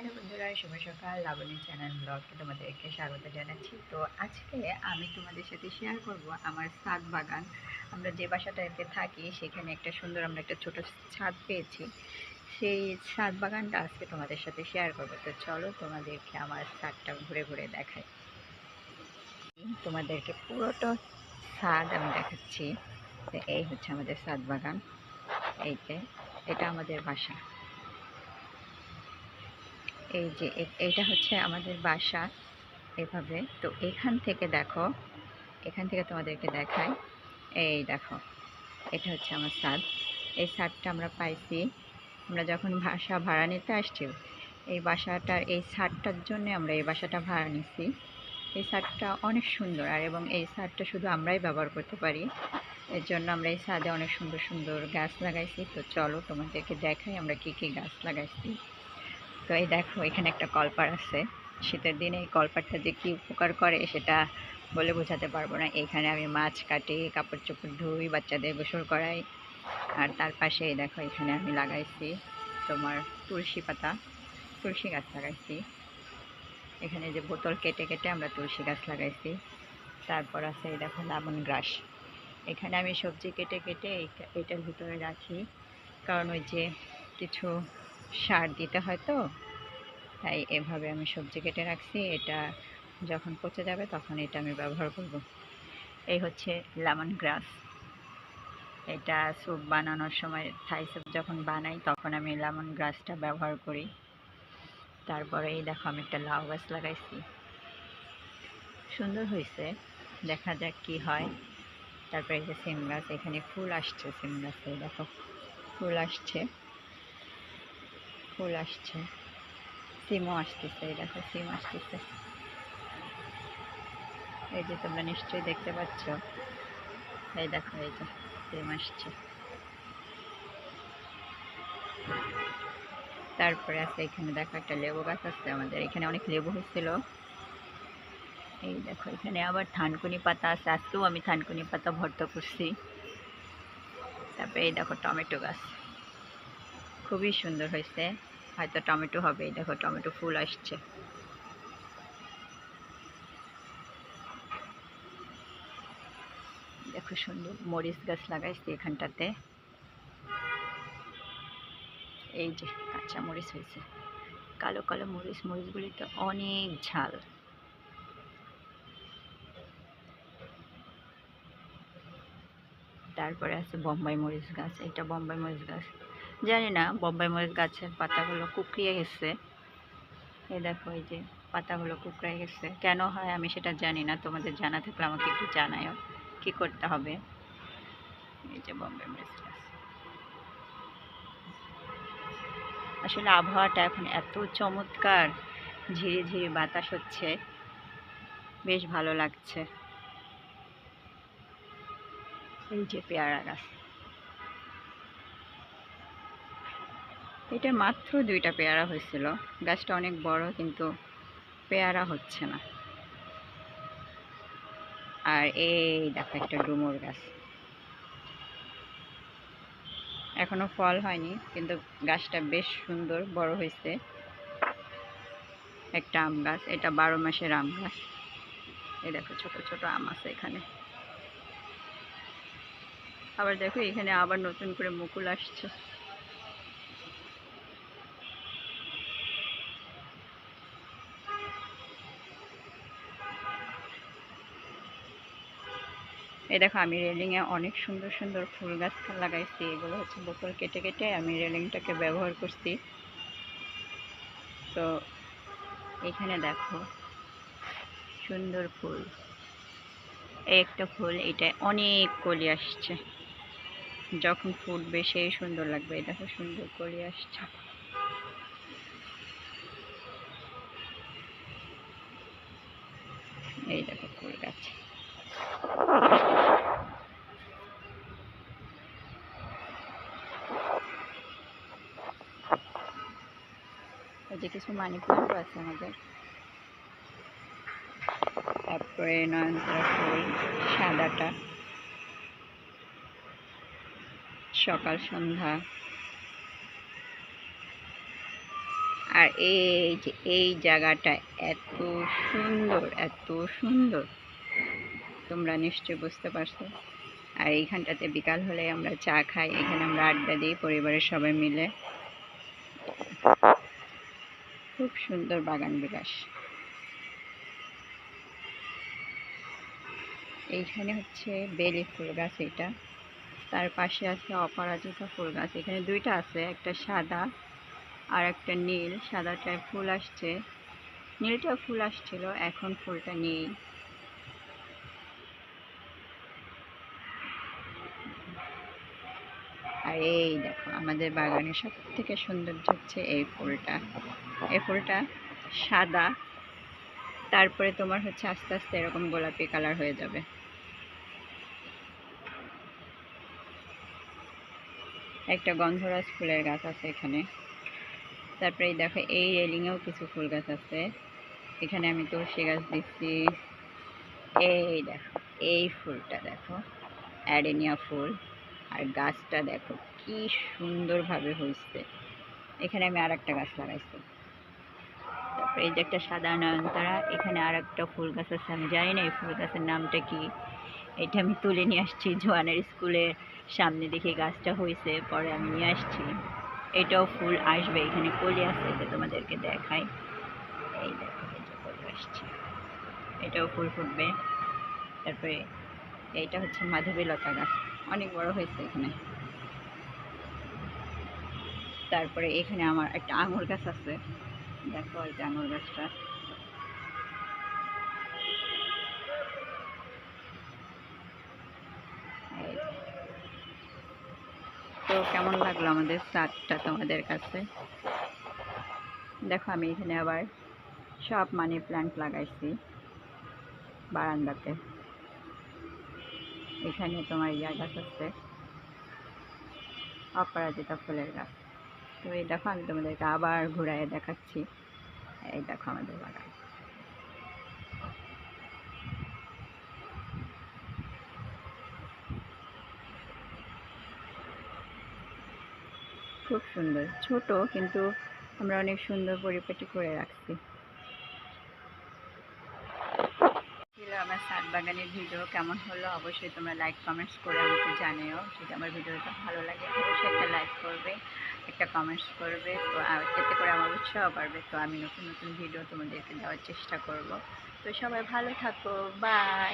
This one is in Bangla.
হ্যালো বন্ধুরা, শুভ সকাল। লাবণী চ্যানেল ব্লগে তোমাদেরকে স্বাগত জানাচ্ছি। তো আজকে আমি তোমাদের সাথে শেয়ার করব আমার ছাদ বাগান। আমরা যে বাসাটাতে থাকি, সেখানে একটা সুন্দর আমরা একটা ছোট ছাদ পেয়েছি। সেই ছাদ বাগানটা আজকে তোমাদের সাথে শেয়ার করব। তো চলো তোমাদেরকে আমার ছাদটা ঘুরে ঘুরে দেখাই। তোমাদেরকে পুরোটা ছাদ আমি দেখাচ্ছি। তো এই হচ্ছে আমাদের ছাদ বাগান। এইতে এটা আমাদের বাসা। এই যে, এ- এইটা হচ্ছে আমাদের বাসা এভাবে। তো এখান থেকে দেখো, এখান থেকে তোমাদেরকে দেখাই। এই দেখো, এটা হচ্ছে আমার ছাদ এই ছাদটা আমরা পাইছি, আমরা যখন বাসা ভাড়া নিতে আসছি, এই বাসাটার, এই ছাদটার জন্য আমরা এই বাসাটা ভাড়া নিছি। এই ছাদটা অনেক সুন্দর, আর এবং এই ছাদটা শুধু আমরাই ব্যবহার করতে পারি। এর জন্য আমরা এই ছাদে অনেক সুন্দর সুন্দর গাছ লাগাইছি। তো চলো তোমাদেরকে দেখাই আমরা কি কি গাছ লাগাইছি। তো এই দেখো, এখানে একটা কলপার আছে। শীতের দিনে এই কলপারটা যে কী উপকার করে সেটা বলে বোঝাতে পারব না। এখানে আমি মাছ কাটি কাপড় চোপড় ধুই, বাচ্চাদের গোসল করাই। আর তার পাশে এই দেখো, এখানে আমি লাগাইছি তোমার তুলসী পাতা। তুলসী গাছ লাগাইছি। এখানে যে বোতল কেটে কেটে আমরা তুলসী গাছ লাগাইছি। তারপর আছে এই দেখো, লাবণ গ্রাস। এখানে আমি সবজি কেটে কেটে এটার ভিতরে রাখি। কারণ ওই যে কিছু সার দিতে হয় তো। তাই এভাবে আমি সবজি কেটে রাখছি। এটা যখন পচে যাবে তখন এটা আমি ব্যবহার করব। এই হচ্ছে লেমন গ্রাস। এটা স্যুপ বানানোর সময় থাই স্যুপ যখন বানাই তখন আমি লেমন গ্রাসটা ব্যবহার করি। তারপরে এই দেখো আমি একটা লাউ গাছ লাগাইছি। সুন্দর হয়েছে দেখা যাক কি হয়। তারপরে এই যে সিম গাছ, এখানে ফুল আসছে, সিম গাছে দেখো। ফুল আসছে। ফুল আসছে। সিমও আসতেছে, এই দেখো সিম আসতেছে। এই যে তোমরা নিশ্চয়ই দেখতে পাচ্ছ। এই দেখো, এই যে সিম আসছে। তারপরে আছে এখানে দেখো একটা লেবু গাছ আছে আমাদের। এখানে অনেক লেবু হয়েছিল। এই দেখো, এখানে আবার থানকুনি পাতা আছে। আজকেও আমি থানকুনি পাতা ভর্তা করছি। তারপরে এই দেখো টমেটো গাছ। খুবই সুন্দর হয়েছে। হয়তো টমেটো হবে। দেখো টমেটো ফুল আসছে। দেখো সুন্দর মরিচ গাছ লাগাইছি এখানটাতে। এই যে কাঁচা মরিচ হয়েছে। কালো কালো মরিচ, মরিচগুলি তো অনেক ঝাল। তারপরে আছে বোম্বাই মরিচ গাছ। এটা বোম্বাই মরিচ গাছ। জানি না বোম্বাই মরিচ গাছের পাতাগুলো কুকড়িয়ে গেছে। এই দেখো, এই যে পাতাগুলো কুকড়ে গেছে। কেন হয় আমি সেটা জানি না তোমাদের জানা থাকলে আমাকে একটু জানায়ও কি করতে হবে। এই যে বোম্বাই মরিচ আসলে আবহাওয়াটা এখন এত চমৎকার ঝিরি ঝিরি বাতাস হচ্ছে, বেশ ভালো লাগছে। এই যে পেয়ারা গাছ। এটা মাত্র দুইটা পেয়ারা হয়েছিল। গাছটা অনেক বড়, কিন্তু পেয়ারা হচ্ছে না। আর এই দেখো একটা ডুমুর গাছ। এখনও ফল হয়নি, কিন্তু গাছটা বেশ সুন্দর, বড় হয়েছে। একটা আম গাছ, এটা বারো মাসের আম গাছ। এই দেখো, ছোট ছোট আম আছে এখানে। আবার দেখো, এখানে আবার নতুন করে মুকুল আসছে। এই দেখো, আমি রেলিংয়ে অনেক সুন্দর সুন্দর ফুল গাছ লাগাইছি। এগুলো হচ্ছে বোতল কেটে কেটে আমি রেলিংটাকে ব্যবহার করছি। তো এখানে দেখো, সুন্দর ফুল। এই একটা ফুল, এটা অনেক কলি আসছে। যখন ফুটবে সেই সুন্দর লাগবে। এই দেখো, সুন্দর কলি আসছে। এই দেখো ফুল গাছ। কিছু মানি প্লান্টও আছে আমাদের। তারপরে নয়নতারা সাদাটা। সকাল সন্ধ্যা। আর এই যে এই জায়গাটা এত সুন্দর এত সুন্দর। তোমরা নিশ্চয়ই বুঝতে পারছ। আর এইখানটাতে বিকাল হলে আমরা চা খাই, এখানে আমরা আড্ডা দিই, পরিবারের সবাই মিলে। খুব সুন্দর বাগান বিলাস। এইখানে হচ্ছে বেলি ফুল গাছ এটা। তার পাশে আছে অপরাজিতা ফুল গাছ। এখানে দুইটা আছে, একটা সাদা আর একটা নীল। সাদাটায় ফুল আসছে। নীলটা ফুল আসছিল, এখন ফুলটা নেই। এই দেখো, আমাদের বাগানে সব থেকে সৌন্দর্য হচ্ছে এই ফুলটা। এই ফুলটা সাদা, তারপরে তোমার হচ্ছে আস্তে আস্তে এরকম গোলাপি কালার হয়ে যাবে। একটা গন্ধরাজ ফুলের গাছ আছে এখানে। তারপরে দেখো, এই রেলিংয়েও কিছু ফুল গাছ আছে। এখানে আমি তুলসী গাছ দিচ্ছি। এই দেখো, এই ফুলটা দেখো, অ্যাডেনিয়া ফুল। আর গাছটা দেখো কি সুন্দরভাবে হয়েছে। এখানে আমি আর একটা গাছ লাগাইছি। তারপরে এই যে একটা সাদা নয়নতারা, এখানে আর একটা ফুল গাছ আছে, আমি জানি না এই ফুল গাছের নামটা কি। এটা আমি তুলে নিয়ে আসছি জোয়ানের স্কুলের সামনে দেখে গাছটা হয়েছে, পরে আমি নিয়ে আসছি। এটাও ফুল আসবে, এখানে কলি আছে, এটা তোমাদেরকে দেখাই। এই দেখো যে কলি আসছে। এটাও ফুল ফুটবে। তারপরে এইটা হচ্ছে মাধবী লতা গাছ। অনেক বড় হয়েছে এখানে। তারপরে এখানে আমার একটা আঙুর গাছ আছে। দেখো এই যে আঙুর গাছটা। তো কেমন লাগল আমাদের চারটা তোমাদের কাছে? দেখো আমি এখানে আবার সব মানি প্ল্যান্ট লাগাইছি বারান্দাতে। এখানে তোমার ইয়া গাছ আছে। অপরাজিতা ফুলের গাছ। তো এই দেখো, আমি তোমাদেরকে আবার ঘুরায় দেখাচ্ছি। এই দেখো আমাদের বাগান। খুব সুন্দর। ছোট, কিন্তু আমরা অনেক সুন্দর পরিপাটি করে রাখছি। আমার সাত বাগানের ভিডিও কেমন হলো অবশ্যই তোমরা লাইক কমেন্টস করে আমাকে জানিও। যদি আমার ভিডিওটা ভালো লাগে, অবশ্যই একটা লাইক করবে, একটা কমেন্টস করবে। তো এতে করে আমার উৎসাহ বাড়বে। তো আমি নতুন নতুন ভিডিও তোমাদেরকে দেওয়ার চেষ্টা করব। তো সবাই ভালো থাকো। বাই